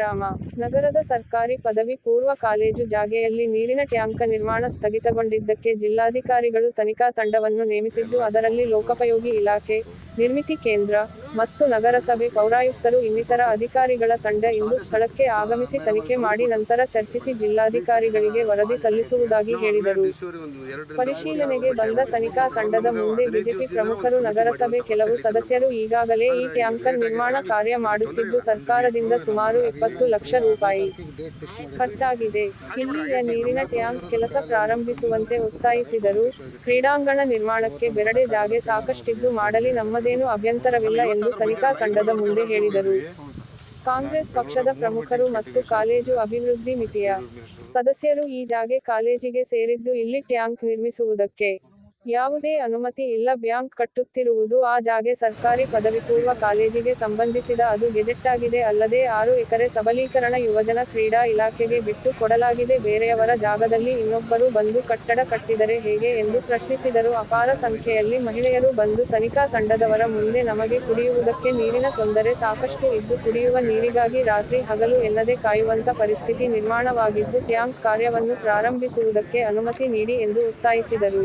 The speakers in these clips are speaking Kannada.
ವಿರಾಮ ನಗರದ ಸರ್ಕಾರಿ ಪದವಿ ಪೂರ್ವ ಕಾಲೇಜು ಜಾಗೆಯಲ್ಲಿ ನೀರಿನ ಟ್ಯಾಂಕ ನಿರ್ಮಾಣ ಸ್ಥಗಿತಗೊಂಡಿದ್ದಕ್ಕೆ ಜಿಲ್ಲಾಧಿಕಾರಿಗಳು ತನಿಖಾ ತಂಡವನ್ನು ನೇಮಿಸಿದ್ದು, ಅದರಲ್ಲಿ ಲೋಕೋಪಯೋಗಿ ಇಲಾಖೆ, ನಿರ್ಮಿತಿ ಕೇಂದ್ರ ಮತ್ತು ನಗರಸಭೆ ಪೌರಾಯುಕ್ತರು ಇನ್ನಿತರ ಅಧಿಕಾರಿಗಳ ತಂಡ ಇಂದು ಸ್ಥಳಕ್ಕೆ ಆಗಮಿಸಿ ತನಿಖೆ ಮಾಡಿ ನಂತರ ಚರ್ಚಿಸಿ ಜಿಲ್ಲಾಧಿಕಾರಿಗಳಿಗೆ ವರದಿ ಸಲ್ಲಿಸುವುದಾಗಿ ಹೇಳಿದರು. ಪರಿಶೀಲನೆಗೆ ಬಂದ ತನಿಖಾ ತಂಡದ ಮುಂದೆ ಬಿಜೆಪಿ ಪ್ರಮುಖರು ನಗರಸಭೆ ಕೆಲವು ಸದಸ್ಯರು ಈಗಾಗಲೇ ಈ ಟ್ಯಾಂಕರ್ ನಿರ್ಮಾಣ ಕಾರ್ಯ ಮಾಡುತ್ತಿದ್ದು ಸರ್ಕಾರದಿಂದ ಸುಮಾರು ಇಪ್ಪತ್ತು ಲಕ್ಷ ರೂಪಾಯಿ ಖರ್ಚಾಗಿದೆ. ಇಲ್ಲಿಯ ನೀರಿನ ಟ್ಯಾಂಕ್ ಕೆಲಸ ಪ್ರಾರಂಭಿಸುವಂತೆ ಒತ್ತಾಯಿಸಿದರು. ಕ್ರೀಡಾಂಗಣ ನಿರ್ಮಾಣಕ್ಕೆ ಬೆರಡೆ ಜಾಗೆ ಸಾಕಷ್ಟಿದ್ದು ಮಾಡಲಿ ನಮ್ಮದೇನು ಅಭ್ಯಂತರವಿಲ್ಲ ಎಂದು ತನಿಖಾ ತಂಡದ ಮುಂದೆ ಹೇಳಿದರು. ಕಾಂಗ್ರೆಸ್ ಪಕ್ಷದ ಪ್ರಮುಖರು ಮತ್ತು ಕಾಲೇಜು ಅಭಿವೃದ್ಧಿ ಮಿತಿಯ ಸದಸ್ಯರು ಈ ಜಾಗೆ ಕಾಲೇಜಿಗೆ ಸೇರಿದ್ದು ಇಲ್ಲಿ ಟ್ಯಾಂಕ್ ನಿರ್ಮಿಸುವುದಕ್ಕೆ ಯಾವುದೇ ಅನುಮತಿ ಇಲ್ಲ, ಬ್ಯಾಂಕ್ ಕಟ್ಟುತ್ತಿರುವುದು ಆ ಜಾಗೆ ಸರ್ಕಾರಿ ಪದವಿ ಪೂರ್ವ ಕಾಲೇಜಿಗೆ ಸಂಬಂಧಿಸಿದ ಅದು ಗೆಜೆಟ್ಟಾಗಿದೆ ಅಲ್ಲದೆ ಆರು ಎಕರೆ ಸಬಲೀಕರಣ ಯುವಜನ ಕ್ರೀಡಾ ಇಲಾಖೆಗೆ ಬಿಟ್ಟು ಕೊಡಲಾಗಿದೆ. ಬೇರೆಯವರ ಜಾಗದಲ್ಲಿ ಇನ್ನೊಬ್ಬರು ಬಂದು ಕಟ್ಟಡ ಕಟ್ಟಿದರೆ ಹೇಗೆ ಎಂದು ಪ್ರಶ್ನಿಸಿದರು. ಅಪಾರ ಸಂಖ್ಯೆಯಲ್ಲಿ ಮಹಿಳೆಯರು ಬಂದು ತನಿಖಾ ತಂಡದವರ ಮುಂದೆ ನಮಗೆ ಕುಡಿಯುವುದಕ್ಕೆ ನೀರಿನ ತೊಂದರೆ ಸಾಕಷ್ಟು ಇದ್ದು ಕುಡಿಯುವ ನೀರಿಗಾಗಿ ರಾತ್ರಿ ಹಗಲು ಎನ್ನದೆ ಕಾಯುವಂತ ಪರಿಸ್ಥಿತಿ ನಿರ್ಮಾಣವಾಗಿದ್ದು, ಟ್ಯಾಂಕ್ ಕಾರ್ಯವನ್ನು ಪ್ರಾರಂಭಿಸುವುದಕ್ಕೆ ಅನುಮತಿ ನೀಡಿ ಎಂದು ಒತ್ತಾಯಿಸಿದರು.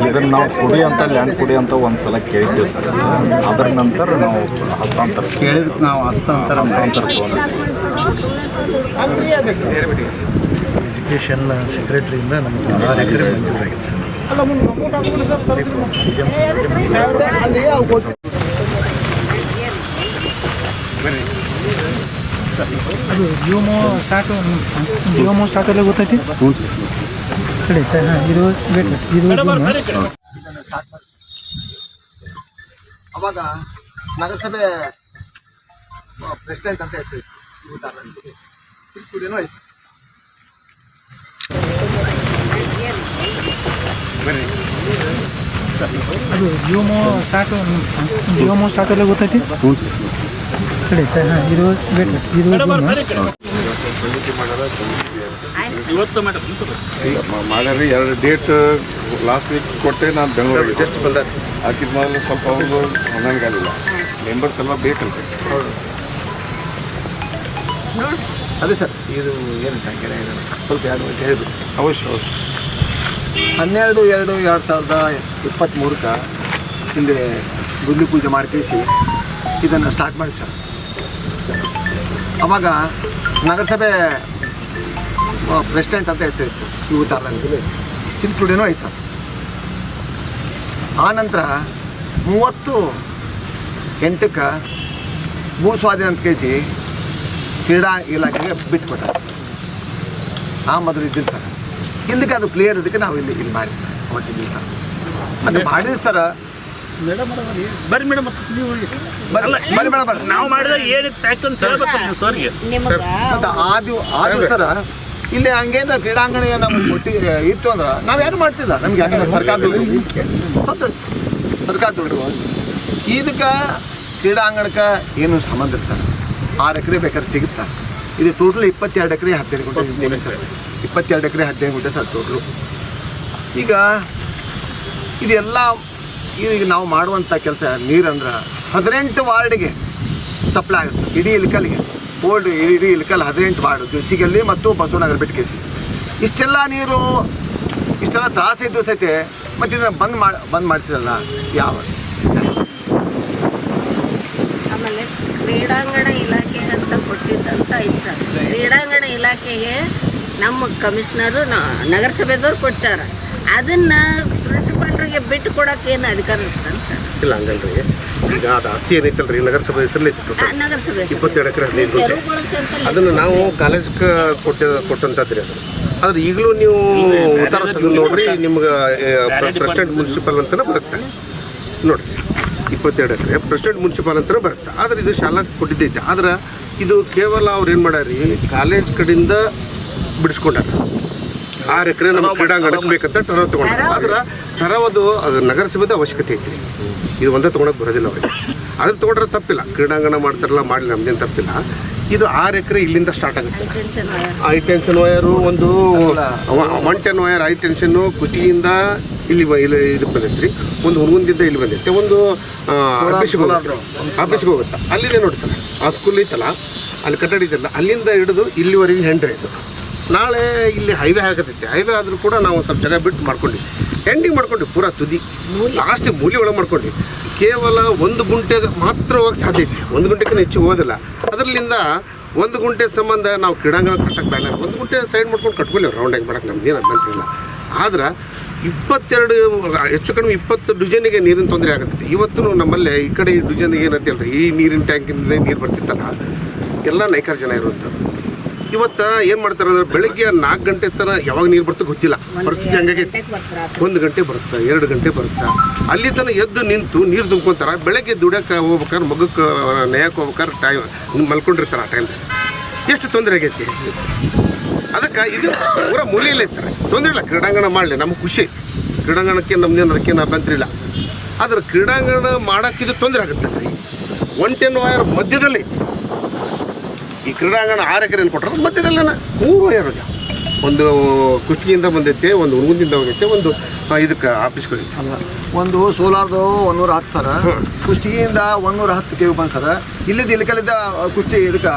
ಇದನ್ನ ನಾವು ಕೊಡಿ ಅಂತ ಲ್ಯಾಂಡ್ ಕೊಡಿ ಅಂತ ಒಂದ್ಸಲ ಕೇಳಿದ್ದೀವಿ ಸರ್. ಅದರ ನಂತರ ನಾವು ಹಸ್ತಾಂತರ ಕೇಳಿದ ನಾವು ಹಸ್ತಾಂತರ ಹಸ್ತಾಂತರ ಎಜುಕೇಷನ್ ಸೆಕ್ರೆಟರಿಯಿಂದ ನಮಗೆ ಆಧಾರ್ ಎಕರೆ ಮಂಜೂರಾಗಿದೆ ಸರ್. ಅದು ಜಿಯೋಮೋ ಸ್ಟಾರ್ಟ್ ಜಿಯೋಮೋ ಸ್ಟಾರ್ಟ್ ಎಲ್ಲ ಗೊತ್ತೈತಿ ಸರಿ ಹಾಂ ಇದು ಇದು. ಅವಾಗ ನಗರಸಭೆ ಪ್ರೆಸಿಡೆಂಟ್ ಅಂತ ಹೆಸರು ಚಿಕ್ಕುಡಿನೂ ಐತಿ ಅದು ಜಿಯೋಮೋ ಸ್ಟಾರ್ಟ್ ಜಿಯೋಮೋ ಸ್ಟಾರ್ಟ್ ಎಲ್ಲ ಗೊತ್ತೈತಿ ಹಾಂ ಇದು ಇದು. ಮಾಡ್ಯಾರಿ ಎರಡು ಡೇಟ್ ಲಾಸ್ಟ್ ವೀಕ್ ಕೊಟ್ಟೆ ನಾನು ಬೆಂಗಳೂರಿಗೆ. ಜಸ್ಟ್ ಬಂದ ಹಾಕಿದ ಮೇಲೆ ಸ್ವಲ್ಪ ಅವ್ರಿಗೂ ಆಗಿಲ್ಲ ಮೆಂಬರ್ಸ್ ಎಲ್ಲ ಬೇಕಂತ. ಅದೇ ಸರ್ ಇದು ಏನು ಸಂಖ್ಯೆ ಸ್ವಲ್ಪ ಎರಡು ಅಂತ ಹೇಳಿದ್ರು. ಅವಶ್ಯ ಅವಶ್ಯ. ಹನ್ನೆರಡು ಎರಡು ಎರಡು ಸಾವಿರದ ಇಪ್ಪತ್ತ್ಮೂರಕ್ಕೆ ಹಿಂದೆ ಗುದ್ಲಿ ಪೂಜೆ ಮಾಡ್ಕೇಸಿ ಇದನ್ನು ಸ್ಟಾರ್ಟ್ ಮಾಡಿ ಸರ್. ಅವಾಗ ನಗರಸಭೆ ಪ್ರೆಸಿಡೆಂಟ್ ಅಂತ ಹೆಸರಿತ್ತು ತಾಲಂಗಡಿ ಟುಡೇನೂ ಐತೆ ಸರ್. ಆನಂತರ ನಂತರ ಮೂವತ್ತು ಎಂಟಕ್ಕೆ ಭೂ ಸ್ವಾಧೀನ ಅಂತ ಕೇಸಿ ಕ್ರೀಡಾ ಇಲಾಖೆಗೆ ಬಿಟ್ಕೊಟ್ಟ ಆ ಮೊದಲು ಇದ್ದಿಲ್ಲ ಸರ್. ಇಲ್ಲಿಗೆ ಅದು ಕ್ಲಿಯರ್ ಇದಕ್ಕೆ ನಾವು ಇಲ್ಲಿ ಇಲ್ಲಿ ಮಾಡಿದ್ವಿ. ಅವತ್ತಿನ ದಿವಸ. ಅದು ಮಾಡಿದ್ರು ಸರ್. ಬರ್ರಿ ಮೇಡಮ್ ನೀವು ಬರ್ರಿ. ಮೇಡಮ್ ನಾವು ಮಾಡಿದ್ರೆ ಏನಿತ್ತು ಫ್ಯಾಕ್ಟ್ ಅಂತ ಹೇಳ್ಬೇಕು ನೀವು ಸರ್ಗೆ. ನಿಮ್ಗೆ ಮತ್ತು ಆ ದಿವ ಆ ಸರ ಇಲ್ಲಿ ಹಂಗೇನ ಕ್ರೀಡಾಂಗಣ ಏನು ನಮ್ಗೆ ಕೊಟ್ಟಿ ಇತ್ತು ಅಂದ್ರೆ ನಾವೇನು ಮಾಡ್ತಿಲ್ಲ. ನಮ್ಗೆ ಯಾಕಂದ್ರೆ ಸರ್ಕಾರ ದುಡ್ಡು ಸರ್ಕಾರ ದುಡ್ಡು. ಇದಕ್ಕೆ ಕ್ರೀಡಾಂಗಣಕ್ಕೆ ಏನು ಸಂಬಂಧ ಸರ್? ಆರು ಎಕರೆ ಬೇಕಾದ್ರೆ ಸಿಗುತ್ತಾ? ಇದು ಟೋಟಲ್ ಇಪ್ಪತ್ತೆರಡು ಎಕರೆ ಹದಿನೈದು ಗುಂಟೆ ಸರ್. ಇಪ್ಪತ್ತೆರಡು ಎಕರೆ ಹದಿನೈದು ಗುಂಟೆ ಸರ್ ಟೋಟ್ಲು ಈಗ ಇದೆಲ್ಲ ಈಗ ನಾವು ಮಾಡುವಂಥ ಕೆಲಸ ನೀರಂದ್ರೆ ಹದಿನೆಂಟು ವಾರ್ಡ್ಗೆ ಸಪ್ಲೈ ಆಗಿಸ್ತದೆ ಇಡೀ ಇಲ್ಕಲ್ಗೆ ಓಲ್ಡ್ ಇಡೀ ಇಲ್ಕಲ್ ಹದಿನೆಂಟು ವಾರ್ಡ್ ಜುಚಿಗಲ್ಲಿ ಮತ್ತು ಬಸವನಗರ ಬೆಟ್ಕೇಸಿ ಇಷ್ಟೆಲ್ಲ ನೀರು, ಇಷ್ಟೆಲ್ಲ ತ್ರಾಸ ಇದ್ದು ಸಹಿತ ಮತ್ತು ಇದನ್ನು ಬಂದ್ ಮಾಡಿ ಬಂದ್ ಮಾಡ್ತಿರಲ್ಲ ಯಾವ? ಆಮೇಲೆ ಕ್ರೀಡಾಂಗಣ ಇಲಾಖೆ ಅಂತ ಕೊಟ್ಟಿದ್ದಂತ ಐತೆ ಸರ್. ಕ್ರೀಡಾಂಗಣ ಇಲಾಖೆಗೆ ನಮ್ಮ ಕಮಿಷನರು ನಗರಸಭೆದವ್ರು ಕೊಟ್ಟಾರ. ಅದನ್ನ ಪ್ರಿನ್ಸಿಪಾಲ್ರಿಗೆ ಬಿಟ್ಟು ಕೊಡಕ್ಕೆ ಏನು ಅಧಿಕಾರ ಇರ್ತದೆ ಸರ್ ಇಲ್ಲ ಹಂಗಲ್ರಿ. ಈಗ ಅದು ಆಸ್ತಿ ಏನೈತಲ್ರಿ? ನಗರಸಭೆ ಹೆಸರಲ್ಲಿ ಆ, ನಗರಸಭೆ ಸರ್. ಇಪ್ಪತ್ತೆರಡು ಎಕರೆ ಹದಿನೈದು ಗುಂಟೆ. ಕೆರುಗಳು ಅಂತ ಅದನ್ನು ನಾವು ಕಾಲೇಜ್ಗೆ ಕೊಟ್ಟ ಕೊಟ್ಟಂತದ್ರಿ ಅದು. ಆದ್ರೆ ಈಗಲೂ ನೀವು ಉತ್ತರ ತೆಗೆದು ನೋಡ್ರಿ ನಿಮ್ಗೆ ಪ್ರೆಸಿಡೆಂಟ್ ಮುನ್ಸಿಪಲ್ ಅಂತ ಬರುತ್ತೆ. ನೋಡ್ರಿ ಇಪ್ಪತ್ತೆರಡು ಎಕರೆ ಪ್ರೆಸಿಡೆಂಟ್ ಮುನ್ಸಿಪಲ್ ಅಂತ ಬರುತ್ತೆ. ಆದ್ರೆ ಇದು ಶಾಲಾ ಕೊಟ್ಟಿದ್ದೈತೆ. ಆದ್ರೆ ಇದು ಕೇವಲ ಅವ್ರು ಏನು ಮಾಡ್ಯಾರಿ ಕಾಲೇಜ್ ಕಡೆಯಿಂದ ಬಿಡಿಸ್ಕೊಂಡಾರ. ಆರು ಎಕರೆ ನಮ್ಮ ಕ್ರೀಡಾಂಗಣಕ್ಕೆ ಬೇಕಂತ ಟರ ತಗೊಂಡ್ರೆ ಆದ್ರೆ ಟರವದು ಅದು ನಗರಸಭೆದ ಅವಶ್ಯಕತೆ ಐತಿ ಇದು ಒಂದೇ ತೊಗೊಳಕ್ಕೆ ಬರೋದಿಲ್ಲ ಅವ್ರಿಗೆ. ಅದ್ರ ತೊಗೊಂಡ್ರೆ ತಪ್ಪಿಲ್ಲ. ಕ್ರೀಡಾಂಗಣ ಮಾಡ್ತಾರಲ್ಲ ಮಾಡಲಿ ನಮ್ದೇನು ತಪ್ಪಿಲ್ಲ. ಇದು ಆರು ಎಕರೆ ಇಲ್ಲಿಂದ ಸ್ಟಾರ್ಟ್ ಆಗುತ್ತೆ. ಐ ಟೆನ್ಷನ್ ವಯರು ಒಂದು ಒನ್ ಟೆನ್ ವಯರ್ ಐ ಟೆನ್ಷನ್ನು ಕುಟಿಯಿಂದ ಇಲ್ಲಿ ಬ- ಇಲ್ಲಿ ಇದಕ್ಕೆ ಬಂದೈತೆ ರೀ ಒಂದು ಹುಡುಗಿಂದ ಇಲ್ಲಿ ಬಂದೈತೆ. ಒಂದು ಆಫೀಸ್ಗೆ ಹೋಗುತ್ತೆ. ಆಫೀಸ್ಗೆ ಹೋಗುತ್ತೆ. ಅಲ್ಲಿಂದ ನೋಡ್ತಾರೆ ಆ ಸ್ಕೂಲ್ ಐತಲ್ಲ ಅಲ್ಲಿ ಕಟ್ಟಡ ಇದೆಯಲ್ಲ ಅಲ್ಲಿಂದ ಹಿಡಿದು ಇಲ್ಲಿವರೆಗೆ ಹೆಂಡ್ರೆ ಇದು. ನಾಳೆ ಇಲ್ಲಿ ಹೈವೇ ಆಗತೈತೆ ಹೈವೇ ಆದರೂ ಕೂಡ ನಾವು ಸ್ವಲ್ಪ ಜಾಗ ಬಿಟ್ಟು ಮಾಡ್ಕೊಂಡು. ಎಂಡಿಂಗ್ ಮಾಡ್ಕೊಂಡು ಪೂರಾ ತುದಿ. ಲಾಸ್ಟ್ ಮೂಲಿ ಒಳಗೆ ಮಾಡ್ಕೊಂಡ್ವಿ ಕೇವಲ ಒಂದು ಗುಂಟೆಗೆ ಮಾತ್ರ ಹೋಗಕ್ಕೆ ಸಾಧ್ಯ ಐತಿ. ಒಂದು ಗುಂಟೆಗೆ ಹೆಚ್ಚು ಹೋಗೋದಿಲ್ಲ. ಅದರಲ್ಲಿಂದ ಒಂದು ಗುಂಟೆ ಸಂಬಂಧ ನಾವು ಕ್ರೀಡಾಂಗಣ ಕಟ್ಟಕ್ಕೆ ಬೇಡ ಒಂದು ಗುಂಟೆ ಸೈಡ್ ಮಾಡ್ಕೊಂಡು ಕಟ್ಕೊಳ್ಳಿ ರೌಂಡಾಗಿ ಮಾಡಕ್ಕೆ ನಮ್ದೇನು ಅಂತಿಲ್ಲ ಆದ್ರೆ ಇಪ್ಪತ್ತೆರಡು ಹೆಚ್ಚು ಕಡಿಮೆ ಇಪ್ಪತ್ತು ಡಿಜನಿಗೆ ನೀರಿನ ತೊಂದರೆ ಆಗುತ್ತೆ ಇವತ್ತು ನಮ್ಮಲ್ಲಿ ಈ ಕಡೆ ಈ ಡಿಜನ್ ಏನಂತ ಹೇಳ್ರಿ ಈ ನೀರಿನ ಟ್ಯಾಂಕಿಂದ ನೀರು ಬರ್ತಿತ್ತಲ್ಲ? ಎಲ್ಲ ನೈಕಾರ ಜನ ಇರುವಂಥದ್ದು ಇವತ್ತು ಏನು ಮಾಡ್ತಾರೆ ಅಂದ್ರೆ ಬೆಳಗ್ಗೆ ನಾಲ್ಕು ಗಂಟೆ ತನಕ ಯಾವಾಗ ನೀರು ಬರ್ತೋ ಗೊತ್ತಿಲ್ಲ. ಪರಿಸ್ಥಿತಿ ಹಂಗಾಗೈತಿ. ಒಂದು ಗಂಟೆ ಬರುತ್ತೆ? ಎರಡು ಗಂಟೆ ಬರುತ್ತೆ? ಅಲ್ಲಿ ತನಕ ಎದ್ದು ನಿಂತು ನೀರು ತುಂಬ್ಕೊಂತಾರ ಬೆಳಗ್ಗೆ ದುಡಕ್ಕೆ ಹೋಗ್ಬೇಕಾದ್ರೆ ಮಗಕ್ಕೆ ನೇಯಕ್ಕೆ ಹೋಗ್ಬೇಕಾದ್ರೆ ಟೈಮ್ ಮಲ್ಕೊಂಡಿರ್ತಾರೆ ಆ ಟೈಮ್ ಎಷ್ಟು ತೊಂದರೆ ಆಗೈತಿ? ಅದಕ್ಕೆ ಇದು ಪೂರ ಮೂಲೆಯಲ್ಲೇ ಸರ್. ತೊಂದರೆ ಇಲ್ಲ. ಕ್ರೀಡಾಂಗಣ ಮಾಡಲಿ. ನಮ್ಗೆ ಖುಷಿ ಐತಿ. ಕ್ರೀಡಾಂಗಣಕ್ಕೆ ನಮ್ದೇನು ಅದಕ್ಕೇನು ಅಭ್ಯಂತರ ಇಲ್ಲ. ಆದ್ರೆ ಕ್ರೀಡಾಂಗಣ ಮಾಡಕ್ಕೆ ಇದು ತೊಂದರೆ ಆಗುತ್ತೆ ಒಂಟೆನ್ ಒನ್ ಟೆನ್ ವಯರ್ ಮಧ್ಯದಲ್ಲಿ ಐತಿ. ಈ ಕ್ರೀಡಾಂಗಣ ಆರು ಎಕರೆ ಕೊಟ್ಟರೆ ಮಧ್ಯದಲ್ಲ ಮೂರು ಆರೋಗ್ಯ ಒಂದು ಕುಷ್ಟಿಯಿಂದ ಬಂದೈತೆ ಒಂದು ಹುಡುಗದಿಂದ ಹೋಗೈತೆ ಒಂದು ಇದಕ್ಕೆ ಆಫೀಸ್ ಹೋಗೈತೆ. ಅಲ್ಲ ಒಂದು ಸೋಲಾರ್ದು ಒಂದೂರ ಹತ್ತು ಸರ ಕುಷ್ಟಿಯಿಂದ ಒಂದೂರ ಹತ್ತು ಕೆ ಬಂದು ಸರ ಇಲ್ಲಿದ್ದು ಇಲ್ಕಲ್ಲಿದ್ದ ಕುಷ್ಟಿ ಇದಕ್ಕೆ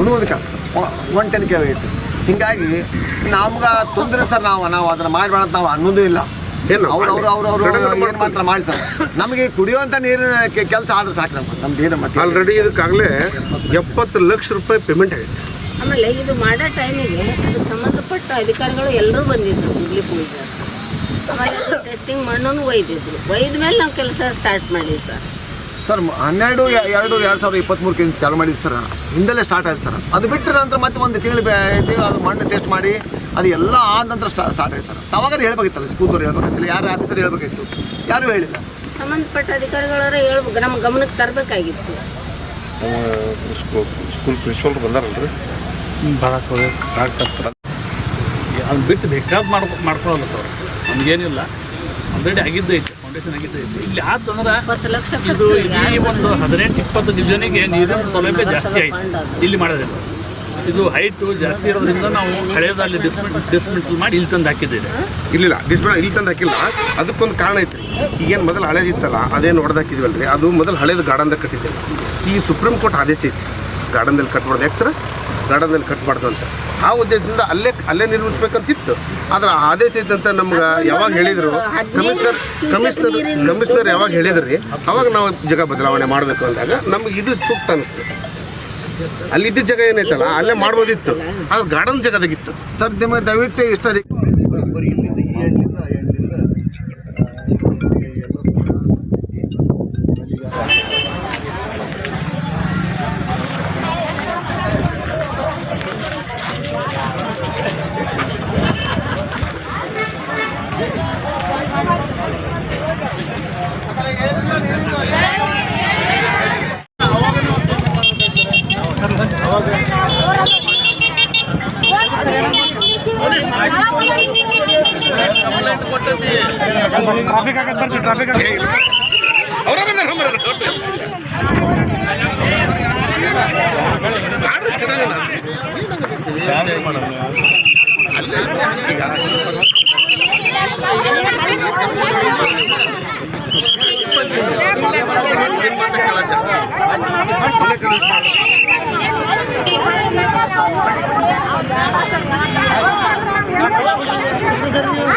ಉಣುವುದಕ್ಕೆ ಒನ್ ಟೆನ್ ಕೆ ಐತಿ. ಹೀಗಾಗಿ ನಮ್ಗೆ ತೊಂದರೆ ಸರ್ ನಾವು ನಾವು ಅದನ್ನು ಮಾಡಬೇಡ ಅಂತ ನಾವು ಅನ್ನೋದು ಇಲ್ಲ. ಏನು ಅವ್ರು ಅವ್ರು ಅವ್ರು ಅವರು ಕಡೆಗಡೆ ಏನು ಮಾತ್ರ ಮಾಡ್ತಾರೆ ನಮಗೆ ಕುಡಿಯುವಂಥ ನೀರಿನ ಕೆಲಸ ಆದ್ರೆ ಸಾಕು ನಮ್ಗೆ. ನಮ್ದು ಏನು ಮತ್ತೆ. ಆಲ್ರೆಡಿ ಇದಕ್ಕಾಗಲೇ ಎಪ್ಪತ್ತು ಲಕ್ಷ ರೂಪಾಯಿ ಪೇಮೆಂಟ್ ಆಗೈತೆ ಆಮೇಲೆ ಇದು ಮಾಡೋ ಟೈಮಿಗೆ ಅದಕ್ಕೆ ಸಂಬಂಧಪಟ್ಟ ಅಧಿಕಾರಿಗಳು ಎಲ್ಲರೂ ಬಂದಿದ್ರು ಹುಬ್ಳಿ ಪೂಜೆ. ಟೆಸ್ಟಿಂಗ್ ಮಣ್ಣನ್ನು ಒಯ್ದಿದ್ರು. ಒಯ್ದ ಮೇಲೆ ನಾವು ಕೆಲಸ ಸ್ಟಾರ್ಟ್ ಮಾಡಿ ಸರ್. ಸರ್ ಮ- ಹನ್ನೆರಡು ಎರಡು ಎರಡು ಸಾವಿರದ ಇಪ್ಪತ್ತ್ಮೂರಕ್ಕೆ ಚಾಲು ಮಾಡಿದ್ದು ಸರ್. ಹಿಂದಲೇ ಸ್ಟಾರ್ಟ್ ಆಯ್ತು ಸರ್. ಅದು ಬಿಟ್ಟರೆ ನಂತರ ಮತ್ತೆ ಒಂದು ತಿಂಗಳು ತಿಂಗಳು ಅದು ಮಣ್ಣು ಟೆಸ್ಟ್ ಮಾಡಿ ಅದು ಎಲ್ಲ ಆದ ನಂತರ ಸ್ಟಾ ಸ್ಟಾರ್ಟ್ ಆಯ್ತು ಸರ್. ಅವಾಗ ಹೇಳ್ಬೇಕಿತ್ತಲ್ಲ ಸ್ಕೂಲ್ದವ್ರು ಹೇಳ್ಬೇಕಿತ್ತಲ್ಲ ಯಾರು ಆಫೀಸರ್ ಹೇಳ್ಬೇಕಿತ್ತು? ಯಾರು ಹೇಳಿಲ್ಲ? ಸಂಬಂಧಪಟ್ಟ ಅಧಿಕಾರಿಗಳವರ ಹೇಳ್ಬೇಕು. ನಮ್ಮ ಗಮನಕ್ಕೆ ತರಬೇಕಾಗಿತ್ತು. ಸ್ಕೂಲ್ ಸ್ಕೂಲ್ ಪ್ರಿನ್ಸಿಪಲ್ ಬಂದಾರಲ್ರಿ? ಬಿಟ್ಟು ಬೇಕಾದ ಮಾಡ್ ಮಾಡ್ಕೊಳ್ಳಲ್ಲ ಸರ್ ನಮಗೇನಿಲ್ಲ. ಆಲ್ರೆಡಿ ಆಗಿದ್ದು ಐತೆ. ಫೌಂಡೇಶನ್ ಆಗಿದ್ದು ಇಲ್ಲಿ ಆತು ಅಂದ್ರೆ ಇಪ್ಪತ್ತು ಲಕ್ಷ ಇದು ಈ ಒಂದು ಹದಿನೆಂಟು ಇಪ್ಪತ್ತು ಡಿವಿಷನಿಗೆ ನೀರಿನ ಸೌಲಭ್ಯ ಜಾಸ್ತಿ ಆಯ್ತು. ಇಲ್ಲಿ ಮಾಡೋದಿಲ್ಲ ಇದು ಹೈಟು ಜಾಸ್ತಿ ಇರೋದ್ರಿಂದ ನಾವು ಹಳೆಯದಲ್ಲಿ ಡಿಸ್ಮೆಂಟ್ ಡಿಸ್ಮೆಂಟಲ್ ಮಾಡಿ ಇಲ್ಲಿ ತಂದು ಹಾಕಿದ್ದೇವೆ. ಇಲ್ಲಿಲ್ಲ ಡಿಸ್ಮೆಂಟ್ ಇಲ್ಲಿ ತಂದು ಹಾಕಿಲ್ಲ. ಅದಕ್ಕೊಂದು ಕಾರಣ ಐತ್ರಿ ಈಗೇನು ಮೊದಲು ಹಳೇದಿತ್ತಲ್ಲ ಅದೇನು ಹೊಡೆದಾಕಿದ್ವಲ್ರಿ ಅದು ಮೊದಲು ಹಳೇದು ಗಾರ್ಡನ್ದಾಗ ಕಟ್ಟಿದ್ದೆ ಈ ಸುಪ್ರೀಂ ಕೋರ್ಟ್ ಆದೇಶ ಐತಿ. ಗಾರ್ಡನ್ದಲ್ಲಿ ಕಟ್ಬಾರ್ದು. ಯಾಕೆ ಸರ್? ಗಾರ್ಡನ್ದಲ್ಲಿ ಕಟ್ಬಾರ್ದು ಅಂತ. ಆ ಉದ್ದೇಶದಿಂದ ಅಲ್ಲೇ ಅಲ್ಲೇ ನಿರ್ಮಿಸ್ಬೇಕಂತಿತ್ತು. ಆದ್ರೆ ಆ ಆದೇಶ ಇದ್ದಂತ ನಮ್ಗೆ ಯಾವಾಗ ಹೇಳಿದ್ರು ಕಮಿಷನರ್ ಕಮಿಷನರ್ ಕಮಿಷನರ್ ಯಾವಾಗ ಹೇಳಿದ್ರಿ? ಅವಾಗ ನಾವು ಜಗ ಬದಲಾವಣೆ ಮಾಡಬೇಕು ಅಂದಾಗ ನಮ್ಗೆ ಇದು ಸೂಕ್ತ ಅನಿಸ್ತು ಅಲ್ಲಿದ್ದ ಜಾಗ ಏನೈತಲ್ಲ ಅಲ್ಲೇ ಮಾಡ್ಬೋದಿತ್ತು. ಅದು ಗಾರ್ಡನ್ ಜಗದಾಗಿತ್ತು. ಸರ್ ನಿಮಗೆ ದಯವಿಟ್ಟು ಇಷ್ಟ ಟ್ರಾಫಿಕ್ ಆಗತ್ತೆ ಬರ್ಸಿ ಟ್ರಾಫಿಕ್ ಅವರ ಬಂದ್ರೆ ನಮ್ಮ ಅಲ್ಲೇ ಈಗ Thank you. ಸರ್ ನೀವು